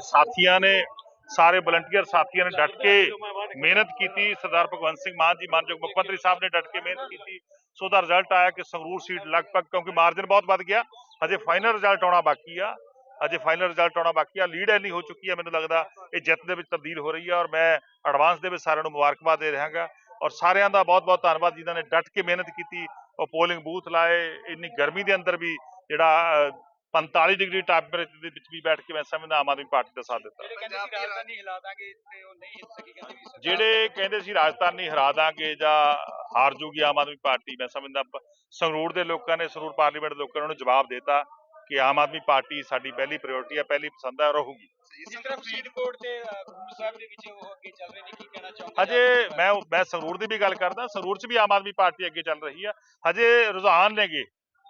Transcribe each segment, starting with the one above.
ਸਾਥੀਆਂ ਨੇ, ਸਾਰੇ ਵਲੰਟੀਅਰ ਸਾਥੀਆਂ ਨੇ ਡਟ ਕੇ ਮਿਹਨਤ ਕੀਤੀ। ਸਰਦਾਰ ਭਗਵੰਤ ਸਿੰਘ ਮਾਨ ਜੀ, ਮਾਨਯੋਗ ਮੁੱਖ ਮੰਤਰੀ ਸਾਹਿਬ ਨੇ ਡਟ ਕੇ ਮਿਹਨਤ ਕੀਤੀ। ਸੋ ਦਾ ਰਿਜ਼ਲਟ ਆਇਆ ਕਿ ਸੰਗਰੂਰ ਸੀਟ ਲਗਭਗ, ਕਿਉਂਕਿ ਮਾਰਜਨ ਬਹੁਤ ਵੱਧ ਗਿਆ, ਹਜੇ ਫਾਈਨਲ ਰਿਜ਼ਲਟ ਆਉਣਾ ਬਾਕੀ ਆ। ਅਜੇ ਫਾਈਨਲ ਰਿਜ਼ਲਟ ਆਉਣਾ ਬਾਕੀ ਆ। ਲੀਡ ਇੰਨੀ ਹੋ ਚੁੱਕੀ ਹੈ ਮੈਨੂੰ ਲੱਗਦਾ ਇਹ ਜਿੱਤ ਦੇ ਵਿੱਚ ਤਬਦੀਲ ਹੋ ਰਹੀ ਹੈ ਔਰ ਮੈਂ ਐਡਵਾਂਸ ਦੇ ਵਿੱਚ ਸਾਰਿਆਂ ਨੂੰ ਮੁਬਾਰਕਬਾਦ ਦੇ ਰਹਾਗਾ ਔਰ ਸਾਰਿਆਂ ਦਾ ਬਹੁਤ-ਬਹੁਤ ਧੰਨਵਾਦ ਜਿਨ੍ਹਾਂ ਨੇ ਡਟ ਕੇ ਮਿਹਨਤ ਕੀਤੀ। ਉਹ ਪੋਲਿੰਗ ਬੂਥ ਲਾਏ। ਇੰਨੀ ਗਰਮੀ ਦੇ ਅੰਦਰ ਵੀ ਜਿਹੜਾ 45 ਡਿਗਰੀ ਟੈਂਪਰੇਚਰ ਦੇ ਵਿੱਚ ਵੀ ਬੈਠ ਕੇ ਮੈਂ ਸਮਝਦਾ ਆਮ ਆਦਮੀ ਪਾਰਟੀ ਦਾ ਸਾਥ ਦਿੱਤਾ। ਜਿਹੜੇ ਕਹਿੰਦੇ ਸੀ ਰਾਜਧਾਨੀ ਹਰਾ ਦਾਂਗੇ ਜਾਂ ਹਾਰ ਜੂਗੀ ਆਮ ਆਦਮੀ ਪਾਰਟੀ ਮੈਂ ਸਮਝਦਾ ਸੰਗਰੂਰ ਦੇ ਲੋਕਾਂ ਨੇ ਸੰਗਰੂਰ ਪਾਰਲੀਮੈਂਟ ਦੇ ਲੋਕਾਂ ਨੇ ਜਵਾਬ ਦਿੱਤਾ ਕਿ ਆਮ ਆਦਮੀ ਪਾਰਟੀ ਸਾਡੀ ਪਹਿਲੀ ਪ੍ਰਾਇੋਰਟੀ ਹੈ ਪਹਿਲੀ ਪਸੰਦ ਹੈ ਰਹੂਗੀ। ਜਿਸ ਤਰ੍ਹਾਂ ਫਰੀਦਕੋਟ ਤੇ ਅ, ਖਡੂਰ ਸਾਹਿਬ ਦੇ ਵਿੱਚ ਉਹ ਅੱਗੇ ਚੱਲ ਰਹੇ ਨੇ ਕੀ ਕਹਿਣਾ ਚਾਹੁੰਦੇ ਹਜੇ ਮੈਂ ਮੈਂ ਸੰਗਰੂਰ ਦੀ ਵੀ ਗੱਲ ਕਰਦਾ ਸੰਗਰੂਰ 'ਚ ਵੀ ਆਮ ਆਦਮੀ ਪਾਰਟੀ ਅੱਗੇ ਚੱਲ ਰਹੀ ਆ। ਹਜੇ ਰੁਝਾਨ ਨੇਗੇ।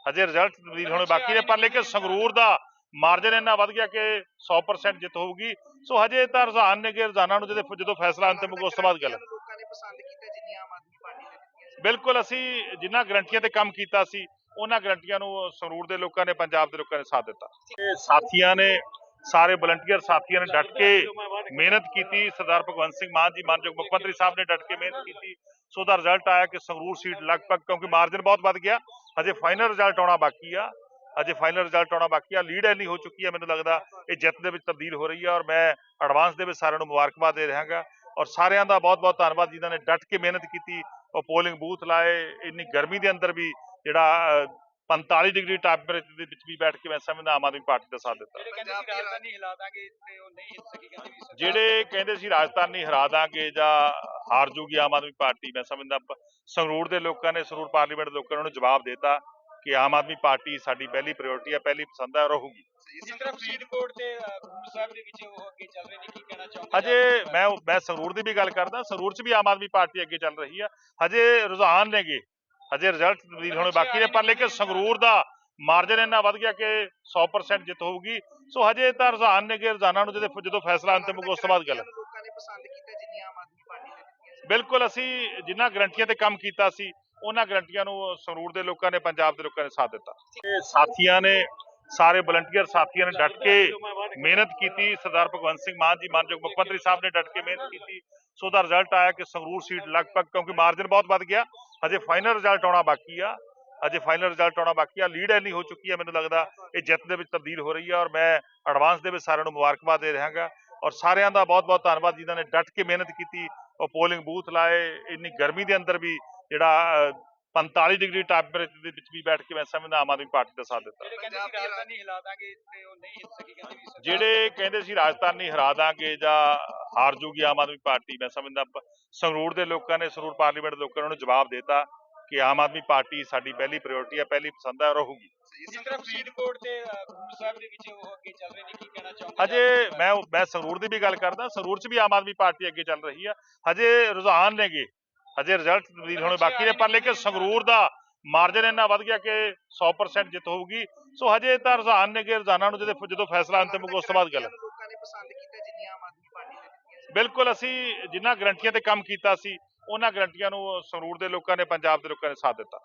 ਹਜੇ ਰਿਜ਼ਲਟ ਤਬਦੀਲ ਹੋਣੇ ਬਾਕੀ ਨੇ ਪਰ ਲੇਕਿਨ ਸੰਗਰੂਰ ਦਾ ਮਾਰਜਨ ਇੰਨਾ ਵੱਧ ਗਿਆ ਕਿ 100% ਜਿੱਤ ਹੋਊਗੀ। ਸੋ ਹਜੇ ਤਾਂ ਰੁਝਾਨ ਨੇਗੇ ਰੁਝਾਨਾਂ ਨੂੰ ਜਦੋਂ ਜਦੋਂ ਫੈਸਲਾ ਅੰਤਿਮ ਹੋਊਗਾ ਉਸ ਤੋਂ ਬਾਅਦ ਗੱਲ। ਲੋਕਾਂ ਨੇ ਪਸੰਦ ਕੀਤਾ ਜਿੰਨੀ ਆਮ ਆਦਮੀ ਪਾਰਟੀ ਨੇ ਬਿਲਕੁਲ ਅਸੀਂ ਜਿਨ੍ਹਾਂ ਗਰੰਟੀਆਂ ਤੇ ਕੰਮ ਕੀਤਾ ਸੀ ਉਹਨਾਂ ਗਰੰਟੀਆਂ ਨੂੰ ਸੰਗਰੂਰ ਦੇ ਲੋਕਾਂ ਨੇ ਪੰਜਾਬ ਦੇ ਲੋਕਾਂ ਨੇ ਸਾਥ ਦਿੱਤਾ। ਸਾਥੀਆਂ ਨੇ ਸਾਰੇ ਵਲੰਟੀਅਰ ਸਾਥੀਆਂ ਨੇ ਡਟ ਕੇ ਮਿਹਨਤ ਕੀਤੀ, ਸਰਦਾਰ ਭਗਵੰਤ ਸਿੰਘ ਮਾਨ ਜੀ ਮਾਨਯੋਗ ਮੁੱਖ ਮੰਤਰੀ ਸਾਹਿਬ ਨੇ ਡਟ ਕੇ ਮਿਹਨਤ ਕੀਤੀ, ਸੋ ਦਾ ਰਿਜ਼ਲਟ ਆਇਆ ਕਿ ਸੰਗਰੂਰ ਸੀਟ ਲਗਭਗ, ਕਿਉਂਕਿ ਮਾਰਜਨ ਬਹੁਤ ਵੱਧ ਗਿਆ, ਹਜੇ ਫਾਈਨਲ ਰਿਜ਼ਲਟ ਆਉਣਾ ਬਾਕੀ ਆ ਅਜੇ ਫਾਈਨਲ ਰਿਜ਼ਲਟ ਆਉਣਾ ਬਾਕੀ ਆ ਲੀਡ ਇੰਨੀ ਹੋ ਚੁੱਕੀ ਆ ਮੈਨੂੰ ਲੱਗਦਾ, ਇਹ ਜਿੱਤ ਦੇ ਵਿੱਚ ਤਬਦੀਲ ਹੋ ਰਹੀ ਆ ਔਰ ਮੈਂ ਐਡਵਾਂਸ ਦੇ ਵਿੱਚ ਸਾਰਿਆਂ ਨੂੰ ਮੁਬਾਰਕਬਾਦ ਦੇ ਰਹਾਗਾ ਔਰ ਸਾਰਿਆਂ ਦਾ ਬਹੁਤ-ਬਹੁਤ ਧੰਨਵਾਦ ਜਿਨ੍ਹਾਂ ਨੇ ਡਟ ਕੇ ਮਿਹਨਤ ਕੀਤੀ, ਉਹ ਪੋਲਿੰਗ ਬੂਥ ਲਾਏ, ਇੰਨੀ ਗਰਮੀ ਦੇ ਅੰਦਰ ਵੀ ਜਿਹੜਾ 45 ਡਿਗਰੀ ਟੈਂਪਰੇਚਰ ਦੇ ਵਿੱਚ ਵੀ ਬੈਠ ਕੇ ਮੈਂ ਸਮਝਦਾ ਆਮ ਆਦਮੀ ਪਾਰਟੀ ਦਾ ਸਾਥ ਦਿੱਤਾ। ਜਿਹੜੇ ਕਹਿੰਦੇ ਸੀ ਰਾਜਧਾਨੀ ਹਿਲਾ ਦਾਂਗੇ ਤੇ ਉਹ ਨਹੀਂ ਹਿਲ ਸਕੀ ਕਹਿੰਦੇ ਵੀ ਸਰਕਾਰ- ਜਿਹੜੇ ਕਹਿੰਦੇ ਸੀ ਰਾਜਧਾਨੀ ਹਰਾ ਦਾਂਗੇ ਜਾਂ ਹਾਰ ਜੂਗੀ ਆਮ ਆਦਮੀ ਪਾਰਟੀ ਮੈਂ ਸਮਝਦਾ ਸੰਗਰੂਰ ਦੇ ਲੋਕਾਂ ਨੇ ਸੰਗਰੂਰ ਪਾਰਲੀਮੈਂਟ ਦੇ ਲੋਕਾਂ ਨੇ ਉਹਨੂੰ ਜਵਾਬ ਦਿੱਤਾ ਕਿ ਆਮ ਆਦਮੀ ਪਾਰਟੀ ਸਾਡੀ ਪਹਿਲੀ ਪ੍ਰਾਇੋਰਟੀ ਹੈ ਪਹਿਲੀ ਪਸੰਦ ਹੈ ਰਹੂਗੀ। ਜਿਸ ਤਰ੍ਹਾਂ ਫਰੀਦਕੋਟ ਤੇ ਅ, ਖਡੂਰ ਸਾਹਿਬ ਦੇ ਵਿੱਚ ਉਹ ਅੱਗੇ ਚੱਲ ਰਹੇ ਨੇ ਕੀ ਕਹਿਣਾ ਚਾਹੁੰਦੇ ਹਜੇ ਮੈਂ ਮੈਂ ਸੰਗਰੂਰ ਦੀ ਵੀ ਗੱਲ ਕਰਦਾ ਸੰਗਰੂਰ 'ਚ ਵੀ ਆਮ ਆਦਮੀ ਪਾਰਟੀ ਅੱਗੇ ਚੱਲ ਰਹੀ ਆ। ਹਜੇ ਰੁਝਾਨ ਨੇਗੇ। ਹਜੇ ਰਿਜ਼ਲਟ ਤਬਦੀਲ ਹੋਣੇ ਬਾਕੀ ਨੇ ਪਰ ਲੇਕਿਨ ਸੰਗਰੂਰ ਦਾ ਮਾਰਜਨ ਇੰਨਾ ਵੱਧ ਗਿਆ ਕਿ 100% ਜਿੱਤ ਹੋਊਗੀ। ਸੋ ਹਜੇ ਤਾਂ ਰੁਝਾਨ ਨੇਗੇ ਰੁਝਾਨਾਂ ਨੂੰ ਜਦੋਂ ਜਦੋਂ ਫੈਸਲਾ ਅੰਤਿਮ ਹੋਊਗਾ ਉਸ ਤੋਂ ਬਾਅਦ ਗੱਲ ਹੈ। ਲੋਕਾਂ ਨੇ ਪਸੰਦ ਕੀਤਾ ਜਿੰਨੀ ਆਮ ਆਦਮੀ ਪਾਰਟੀ ਨੇ ਬਿਲਕੁਲ ਅਸੀਂ ਜਿਨ੍ਹਾਂ ਗਰੰਟੀਆਂ ਤੇ ਕੰਮ ਕੀਤਾ ਸੀ ਉਹਨਾਂ ਗਰੰਟੀਆਂ ਨੂੰ ਸੰਗਰੂਰ ਦੇ ਲੋਕਾਂ ਨੇ ਪੰਜਾਬ ਦੇ ਲੋਕਾਂ ਨੇ ਸਾਥ ਦਿੱਤਾ। ਸਾਥੀਆਂ ਨੇ ਸਾਰੇ ਵਲੰਟੀਅਰ ਸਾਥੀਆਂ ਨੇ ਡਟ ਕੇ ਮਿਹਨਤ ਕੀਤੀ। ਸਰਦਾਰ ਭਗਵੰਤ ਸਿੰਘ ਮਾਨ ਜੀ, ਮਾਨਯੋਗ ਮੁੱਖ ਮੰਤਰੀ ਸਾਹਿਬ ਨੇ ਡਟ ਕੇ ਮਿਹਨਤ ਕੀਤੀ। ਸੋ ਦਾ ਰਿਜ਼ਲਟ ਆਇਆ ਕਿ ਸੰਗਰੂਰ ਸੀਟ ਲਗਭਗ, ਕਿਉਂਕਿ ਮਾਰਜਨ ਬਹੁਤ ਵੱਧ ਗਿਆ, ਹਜੇ ਫਾਈਨਲ ਰਿਜ਼ਲਟ ਆਉਣਾ ਬਾਕੀ ਆ। ਅਜੇ ਫਾਈਨਲ ਰਿਜ਼ਲਟ ਆਉਣਾ ਬਾਕੀ ਆ। ਲੀਡ ਇੰਨੀ ਹੋ ਚੁੱਕੀ ਹੈ ਮੈਨੂੰ ਲੱਗਦਾ, ਇਹ ਜਿੱਤ ਦੇ ਵਿੱਚ ਤਬਦੀਲ ਹੋ ਰਹੀ ਹੈ ਔਰ ਮੈਂ ਐਡਵਾਂਸ ਦੇ ਵਿੱਚ ਸਾਰਿਆਂ ਨੂੰ ਮੁਬਾਰਕਬਾਦ ਦੇ ਰਹਾਗਾ। ਔਰ ਸਾਰਿਆਂ ਦਾ ਬਹੁਤ-ਬਹੁਤ ਧੰਨਵਾਦ ਜਿਨ੍ਹਾਂ ਨੇ ਡਟ ਕੇ ਮਿਹਨਤ ਕੀਤੀ। ਉਹ ਪੋਲਿੰਗ ਬੂਥ ਲਾਏ। ਇੰਨੀ ਗਰਮੀ ਦੇ ਅੰਦਰ ਵੀ ਜਿਹੜਾ 45 ਡਿਗਰੀ ਟੈਂਪਰੇਚਰ ਦੇ ਵਿੱਚ ਵੀ ਬੈਠ ਕੇ ਮੈਂ ਸਮਝਦਾ ਆਮ ਆਦਮੀ ਪਾਰਟੀ ਦਾ ਸਾਥ ਦਿੱਤਾ। ਜਿਹੜੇ ਕਹਿੰਦੇ ਸੀ ਰਾਜਧਾਨੀ ਹਰਾ ਦਾਂਗੇ ਜਾਂ ਹਾਰ ਜੂਗੀ ਆਮ ਆਦਮੀ ਪਾਰਟੀ ਮੈਂ ਸਮਝਦਾ ਸੰਗਰੂਰ ਦੇ ਲੋਕਾਂ ਨੇ ਸੰਗਰੂਰ ਪਾਰਲੀਮੈਂਟ ਦੇ ਲੋਕਾਂ ਨੇ ਉਹਨੂੰ ਜਵਾਬ ਦਿੱਤਾ ਕਿ ਆਮ ਆਦਮੀ ਪਾਰਟੀ ਸਾਡੀ ਪਹਿਲੀ ਪ੍ਰਾਇੋਰਟੀ ਹੈ ਪਹਿਲੀ ਪਸੰਦ ਹੈ ਰਹੂਗੀ। ਜਿਸ ਤਰ੍ਹਾਂ ਫਰੀਦਕੋਟ ਤੇ ਅ, ਖਡੂਰ ਸਾਹਿਬ ਦੇ ਵਿੱਚ ਉਹ ਅੱਗੇ ਚੱਲ ਰਹੇ ਨੇ ਕੀ ਕਹਿਣਾ ਚਾਹੁੰਦੇ ਹਜੇ ਮੈਂ ਮੈਂ ਸੰਗਰੂਰ ਦੀ ਵੀ ਗੱਲ ਕਰਦਾ ਸੰਗਰੂਰ 'ਚ ਵੀ ਆਮ ਆਦਮੀ ਪਾਰਟੀ ਅੱਗੇ ਚੱਲ ਰਹੀ ਆ। ਹਜੇ ਰੁਝਾਨ ਨੇਗੇ। ਹਜੇ ਰਿਜ਼ਲਟ ਤਬਦੀਲ ਹੋਣੇ ਬਾਕੀ ਨੇ ਪਰ ਲੇਕਿਨ ਸੰਗਰੂਰ ਦਾ ਮਾਰਜਨ ਇੰਨਾ ਵੱਧ ਗਿਆ ਕਿ 100% ਜਿੱਤ ਹੋਊਗੀ। ਸੋ ਹਜੇ ਤਾਂ ਰੁਝਾਨ ਨੇਗੇ ਰੁਝਾਨਾਂ ਨੂੰ ਜਦੋਂ ਜਦੋਂ ਫੈਸਲਾ ਅੰਤਿਮ ਹੋਊਗਾ ਉਸ ਤੋਂ ਬਾਅਦ ਗੱਲ। ਨੇ ਜਿੰਨੀ ਆਦਮੀ ਨੇ ਬਿਲਕੁਲ ਅਸੀਂ ਜਿਨ੍ਹਾਂ ਗਰੰਟੀਆਂ ਤੇ ਕੰਮ ਕੀਤਾ ਸੀ ਉਹਨਾਂ ਗਰੰਟੀਆਂ ਨੂੰ ਸੰਗਰੂਰ ਦੇ ਲੋਕਾਂ ਨੇ ਪੰਜਾਬ ਦੇ ਲੋਕਾਂ ਨੇ ਸਾਥ ਦਿੱਤਾ।